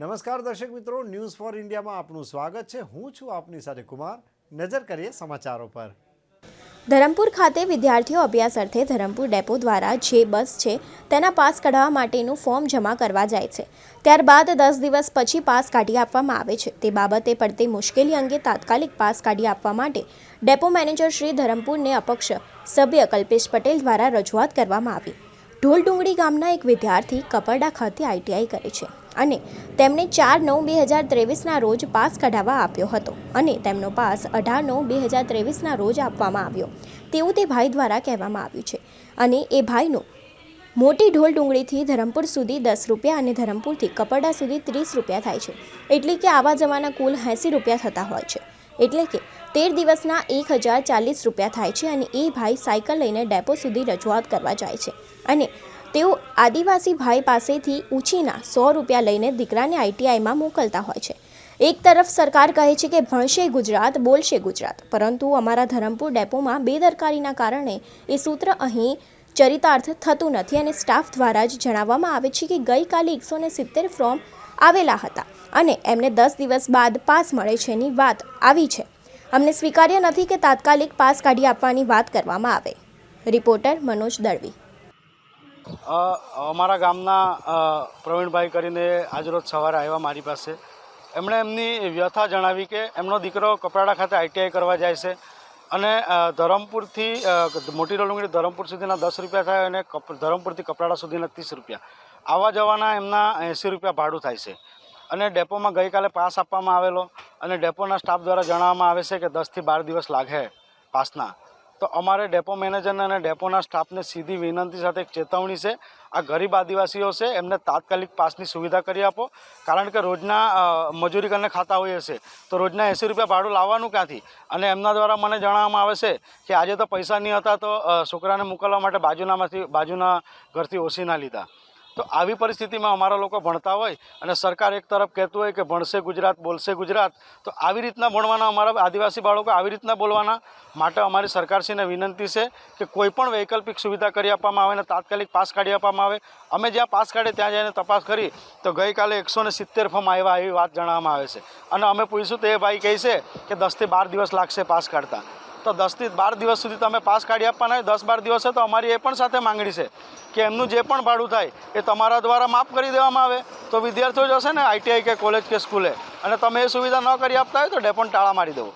નમસ્કાર દર્શક મિત્રો ન્યૂઝ ફોર ઇન્ડિયામાં આપનું સ્વાગત છે. હું છું આપની સાથે કુમાર. નજર કરીએ સમાચારો પર. ધરમપુર ખાતે વિદ્યાર્થીઓ અભ્યાસ અર્થે ધરમપુર ડેપો દ્વારા જે બસ છે, તેના પાસ કઢાવવા માટેનું ફોર્મ જમા કરવા જાય છે. ત્યારબાદ દસ દિવસ પછી પાસ કાઢી આપવામાં આવે છે. તે બાબતે પડતી મુશ્કેલી અંગે તાત્કાલિક પાસ કાઢી આપવા માટે ડેપો મેનેજર શ્રી ધરમપુરને અપક્ષ સભ્ય કલ્પેશ પટેલ દ્વારા રજૂઆત કરવામાં આવી. ઢોલ ડુંગળી ગામના એક વિદ્યાર્થી કપરડા ખાતે આઈટીઆઈ કરે છે. અને તેમણે ચાર નવ બે હજાર ત્રેવીસના રોજ પાસ કઢાવવા આપ્યો હતો અને તેમનો પાસ અઢાર નવ બે હજાર ત્રેવીસના રોજ આપવામાં આવ્યો. તેવું તે ભાઈ દ્વારા કહેવામાં આવ્યું છે. અને એ ભાઈનું મોટી ઢોલ ડુંગળીથી ધરમપુર સુધી દસ રૂપિયા અને ધરમપુરથી કપરડા સુધી ત્રીસ રૂપિયા થાય છે. એટલે કે આવા જવાના કુલ એંસી રૂપિયા થતા હોય છે. એટલે કે તેર દિવસના એક હજાર ચાલીસ રૂપિયા થાય છે અને એ ભાઈ સાયકલ લઈને ડેપો સુધી રજૂઆત કરવા જાય છે. અને તેઓ આદિવાસી ભાઈ પાસેથી ઉછીના સો રૂપિયા લઈને દીકરાને આઈટીઆઈમાં મોકલતા હોય છે. એક તરફ સરકાર કહે છે કે, ભણશે ગુજરાત, બોલશે ગુજરાત. પરંતુ અમારા ધરમપુર ડેપોમાં બેદરકારીના કારણે એ સૂત્ર અહીં ચરિતાર્થ થતું નથી અને સ્ટાફ દ્વારા જ જણાવવામાં આવે છે કે, ગઈકાલે એકસો ને સિત્તેર ફોર્મ આવેલા હતા અને એમને દસ દિવસ બાદ પાસ મળે છે એની વાત આવી છે. અમને સ્વીકાર્ય નથી કે તાત્કાલિક પાસ કાઢી આપવાની વાત કરવામાં આવે. રિપોર્ટર મનોજ દળવી. અમારા ગામના પ્રવીણભાઈ કરીને આજરોજ સવારે આવ્યા મારી પાસે. એમણે એમની વ્યથા જણાવી કે એમનો દીકરો કપરાડા ખાતે આઈટીઆઈ કરવા જાય છે અને ધરમપુરથી મોટી ડોલંગડી ધરમપુર સુધીના દસ રૂપિયા થાય અને ધરમપુરથી કપરાડા સુધીના ત્રીસ રૂપિયા. આવવા જવાના એમના એંસી રૂપિયા ભાડું થાય છે. અને ડેપોમાં ગઈકાલે પાસ આપવામાં આવેલો અને ડેપોના સ્ટાફ દ્વારા જણાવવામાં આવે છે કે દસથી બાર દિવસ લાગે પાસના. તો અમારે ડેપો મેનેજરને અને ડેપોના સ્ટાફને સીધી વિનંતી સાથે એક ચેતવણી છે. આ ગરીબ આદિવાસીઓ છે, એમને તાત્કાલિક પાસની સુવિધા કરી આપો. કારણ કે રોજના મજૂરી કરીને ખાતા હોઈએ છે. તો રોજના એંસી રૂપિયા ભાડું લાવવાનું ક્યાંથી? અને એમના દ્વારા મને જણાવવામાં આવે છે કે આજે તો પૈસા નહીં હતા તો છોકરાને મોકલવા માટે બાજુનામાંથી, બાજુના ઘરથી ઓછીના લીધા. તો આવી પરિસ્થિતિમાં અમારા લોકો ભણતા હોય અને સરકાર એક તરફ કહેતું હોય કે ભણશે ગુજરાત, બોલશે ગુજરાત, તો આવી રીતના ભણવાના અમારા આદિવાસી બાળકો આવી રીતના બોલવાના માટે અમારી સરકારશ્રીને વિનંતી છે કે કોઈ પણ વૈકલ્પિક સુવિધા કરી આપવામાં આવે અને તાત્કાલિક પાસ કાઢી આપવામાં આવે. અમે જ્યાં પાસ કાઢીએ ત્યાં જઈને તપાસ કરી તો ગઈકાલે એકસો ને સિત્તેર ફોર્મ આવ્યા એવી વાત જણાવવામાં આવે છે. અને અમે પૂછ્યું તો એ ભાઈ કહે છે કે દસથી બાર દિવસ લાગશે પાસ કાઢતા. તો દસથી બાર દિવસ સુધી તમે પાસ કાઢી આપવાના હોય, દસ બાર દિવસે તો અમારી એ પણ સાથે માંગણી છે. કે એમનું જે પણ ભાડું થાય એ તમારા દ્વારા માફ કરી દેવામાં આવે. તો વિદ્યાર્થીઓ જશે ને આઈટીઆઈ કે કોલેજ કે સ્કૂલે. અને તમે એ સુવિધા ન કરી આપતા હોય તો ડેપોને તાળા મારી દેવો.